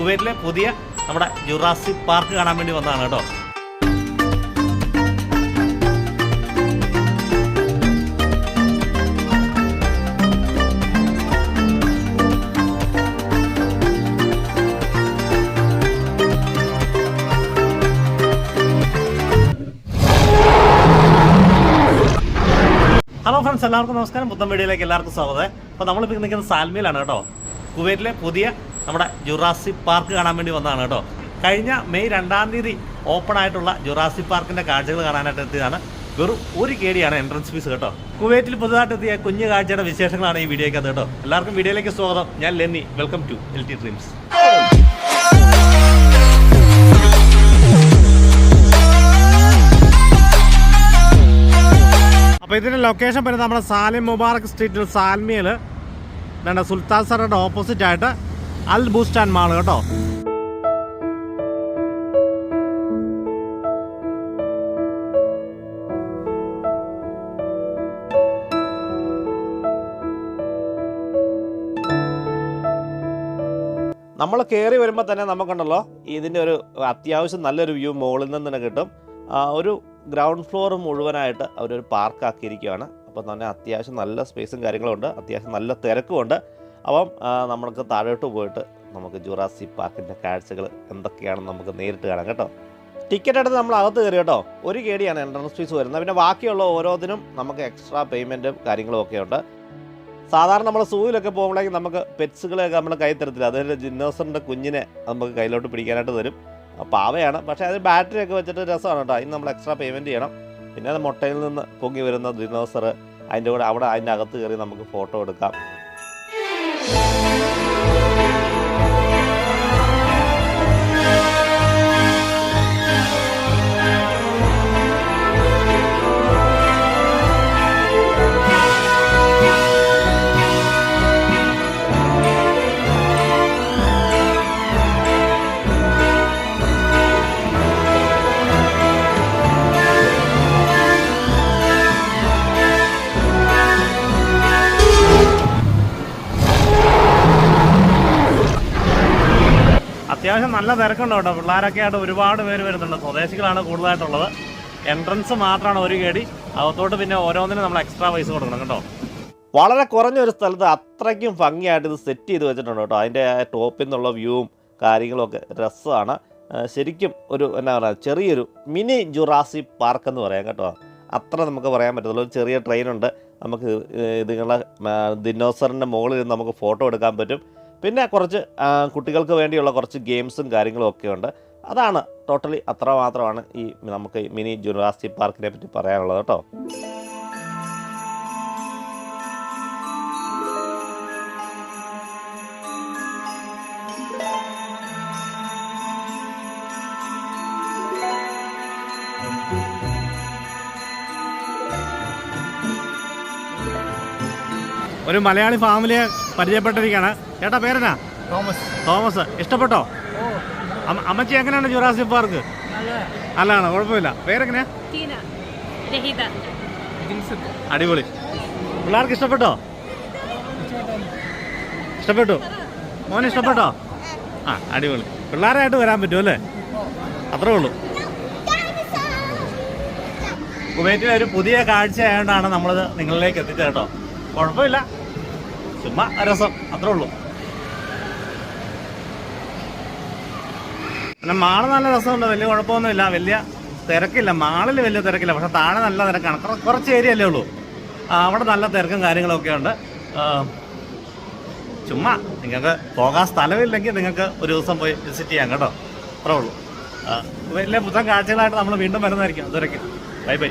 കുവൈറ്റിലെ പുതിയ നമ്മുടെ ജുറാസിക് പാർക്ക് കാണാൻ വേണ്ടി വന്നതാണ് കേട്ടോ. ഹലോ ഫ്രണ്ട്സ് എല്ലാവർക്കും നമസ്കാരം. പുത്തൻ വീഡിയോയിലേക്ക് എല്ലാവർക്കും സ്വാഗതം. അപ്പോൾ നമ്മളിപ്പോൾ നിൽക്കുന്നത് സാൽമിയിലാണ് കേട്ടോ. കുവൈറ്റിലെ പുതിയ നമ്മുടെ ജുറാസിക് പാർക്ക് കാണാൻ വേണ്ടി വന്നതാണ് കേട്ടോ. കഴിഞ്ഞ മെയ് രണ്ടാം തീയതി ഓപ്പൺ ആയിട്ടുള്ള ജുറാസിക് പാർക്കിന്റെ കാഴ്ചകൾ കാണാനായിട്ട് എത്തിയതാണ്. വെറും ഒരു കേടിയാണ് എൻട്രൻസ് ഫീസ് കേട്ടോ. കുവൈറ്റിൽ പുതുതായിട്ട് എത്തിയ കുഞ്ഞു കാഴ്ചയുടെ വിശേഷങ്ങളാണ് ഈ വീഡിയോയ്ക്ക് അത് കേട്ടോ. എല്ലാവർക്കും വീഡിയോയിലേക്ക് സ്വാഗതം. ഞാൻ Lenny. Welcome to L T dreams അപ്പോൾ ഇതിന്റെ ലൊക്കേഷൻ വരുന്നത് നമ്മുടെ സാലിം മുബാറക് സ്ട്രീറ്റിൽ സാൽമിയിൽ സുൽത്താൻ സറയുടെ ഓപ്പോസിറ്റ് ആയിട്ട്. അൽ ബൂസ്റ്റാൻ മാൾ കേട്ടോ. നമ്മൾ കയറി വരുമ്പോൾ തന്നെ നമുക്കുണ്ടല്ലോ ഇതിന്റെ ഒരു അത്യാവശ്യം നല്ലൊരു വ്യൂ മുകളിൽ നിന്ന് തന്നെ കിട്ടും. ഒരു ഗ്രൗണ്ട് ഫ്ലോർ മുഴുവനായിട്ട് അവരൊരു പാർക്കാക്കിയിരിക്കുകയാണ് അപ്പോൾ തന്നെ അത്യാവശ്യം നല്ല സ്പേസും കാര്യങ്ങളും ഉണ്ട്. അത്യാവശ്യം നല്ല തിരക്കുമുണ്ട് അപ്പം നമ്മൾക്ക് താഴോട്ട് പോയിട്ട് നമുക്ക് ജുറാസി പാർക്കിന്റെ കാഴ്ചകൾ എന്തൊക്കെയാണെന്ന് നമുക്ക് നേരിട്ട് കാണാം കേട്ടോ. ടിക്കറ്റ് എടുത്ത് നമ്മൾ അകത്ത് കയറി കേട്ടോ. ഒരു കേടിയാണ് എൻട്രൻസ് ഫീസ് വരുന്നത്. പിന്നെ ബാക്കിയുള്ള ഓരോന്നിനും നമുക്ക് എക്സ്ട്രാ പേയ്മെന്റും കാര്യങ്ങളും ഒക്കെ ഉണ്ട്. സാധാരണ നമ്മൾ സൂവിലൊക്കെ പോകുമ്പോഴേക്കും നമുക്ക് പെറ്റ്സുകളെയൊക്കെ നമ്മൾ കൈ തരത്തില്ല. അതായത് ജിന്നോസറിന്റെ കുഞ്ഞിനെ നമുക്ക് കയ്യിലോട്ട് പിടിക്കാനായിട്ട് തരും. പാവയാണ്. പക്ഷേ അതിന് ബാറ്ററി ഒക്കെ വെച്ചിട്ട് രസമാണ് കേട്ടോ. അതിന് നമ്മൾ എക്സ്ട്രാ പേയ്മെന്റ് ചെയ്യണം. പിന്നെ അത് മുട്ടയിൽ നിന്ന് പൊങ്ങി വരുന്ന ദിനോസർ അതിന്റെ കൂടെ അവിടെ അതിന്റെ അകത്ത് കയറി നമുക്ക് ഫോട്ടോ എടുക്കാം. Bye. അത്യാവശ്യം നല്ല തിരക്കുണ്ട് കേട്ടോ. പിള്ളേരൊക്കെ ആയിട്ട് ഒരുപാട് പേര് വരുന്നുണ്ട്. സ്വദേശികളാണ് കൂടുതലായിട്ടുള്ളത്. എൻട്രൻസ് മാത്രമാണ് ഒരു കേടി. അകത്തോട്ട് പിന്നെ ഓരോന്നിനും നമ്മൾ എക്സ്ട്രാ പൈസ കൊടുക്കണം കേട്ടോ. വളരെ കുറഞ്ഞ ഒരു സ്ഥലത്ത് അത്രയ്ക്കും ഭംഗിയായിട്ട് ഇത് സെറ്റ് ചെയ്ത് വെച്ചിട്ടുണ്ട് കേട്ടോ. അതിന്റെ ടോപ്പിൽ നിന്നുള്ള വ്യൂവും കാര്യങ്ങളൊക്കെ രസമാണ്. ശരിക്കും ഒരു എന്നാ പറയുക ചെറിയൊരു മിനി ജുറാസി പാർക്ക് എന്ന് പറയാം കേട്ടോ. അത്ര നമുക്ക് പറയാൻ പറ്റത്തുള്ളൂ. ഒരു ചെറിയ ട്രെയിനുണ്ട് നമുക്ക് ഇതുങ്ങളെ ദിനോസറിന്റെ മുകളിൽ നമുക്ക് ഫോട്ടോ എടുക്കാൻ പറ്റും. പിന്നെ കുറച്ച് കുട്ടികൾക്ക് വേണ്ടിയുള്ള കുറച്ച് ഗെയിംസും കാര്യങ്ങളും ഒക്കെ ഉണ്ട്. അതാണ് ടോട്ടലി അത്ര മാത്രമാണ് ഈ നമുക്ക് മിനി ജുറാസി പാർക്കിനെ പറ്റി പറയാനുള്ളത് കേട്ടോ. ഒരു മലയാളി ഫാമിലിയെ പരിചയപ്പെട്ടിരിക്കുകയാണ്. ചേട്ടാ പേരനാ തോമസ്. തോമസ്. ഇഷ്ടപ്പെട്ടോ? അമ്മ- അമ്മച്ചി എങ്ങനെയാണ് ജുറാസി പാർക്ക്? നല്ലതാണ് കുഴപ്പമില്ല. പേരെങ്ങനെയാ? ടീന. രഹിത. അടിപൊളി. പിള്ളേർക്ക് ഇഷ്ടപ്പെട്ടോ? ഇഷ്ടപ്പെട്ടു? മോൻ ഇഷ്ടപ്പെട്ടോ? ആ അടിപൊളി. പിള്ളേരായിട്ട് വരാൻ പറ്റുമോ അല്ലേ? അത്രേ ഉള്ളൂ. കുവൈറ്റിലെ ഒരു പുതിയ കാഴ്ച ആയതുകൊണ്ടാണ് നമ്മളിത് നിങ്ങളിലേക്ക് എത്തിച്ചത് കേട്ടോ. കുഴപ്പമില്ല. ചുമ്മാ രസം അത്രേ ഉള്ളൂ. പിന്നെ മാൾ നല്ല രസമുണ്ട് വലിയ കുഴപ്പമൊന്നുമില്ല വലിയ തിരക്കില്ല മാളിൽ വലിയ തിരക്കില്ല പക്ഷെ താഴെ നല്ല തിരക്കാണ് കുറച്ച് ഏരിയ അല്ലേ ഉള്ളൂ. അവിടെ നല്ല തിരക്കും കാര്യങ്ങളൊക്കെ ഉണ്ട്. ചുമ്മാ നിങ്ങൾക്ക് പോകാൻ സ്ഥലമില്ലെങ്കിൽ നിങ്ങൾക്ക് ഒരു ദിവസം പോയി വിസിറ്റ് ചെയ്യാം കേട്ടോ. അത്രേ ഉള്ളൂ. വലിയ പുത്തൻ കാഴ്ചകളായിട്ട് നമ്മൾ വീണ്ടും വരുന്നതായിരിക്കും. അതുവരയ്ക്കും ബൈ ബൈ.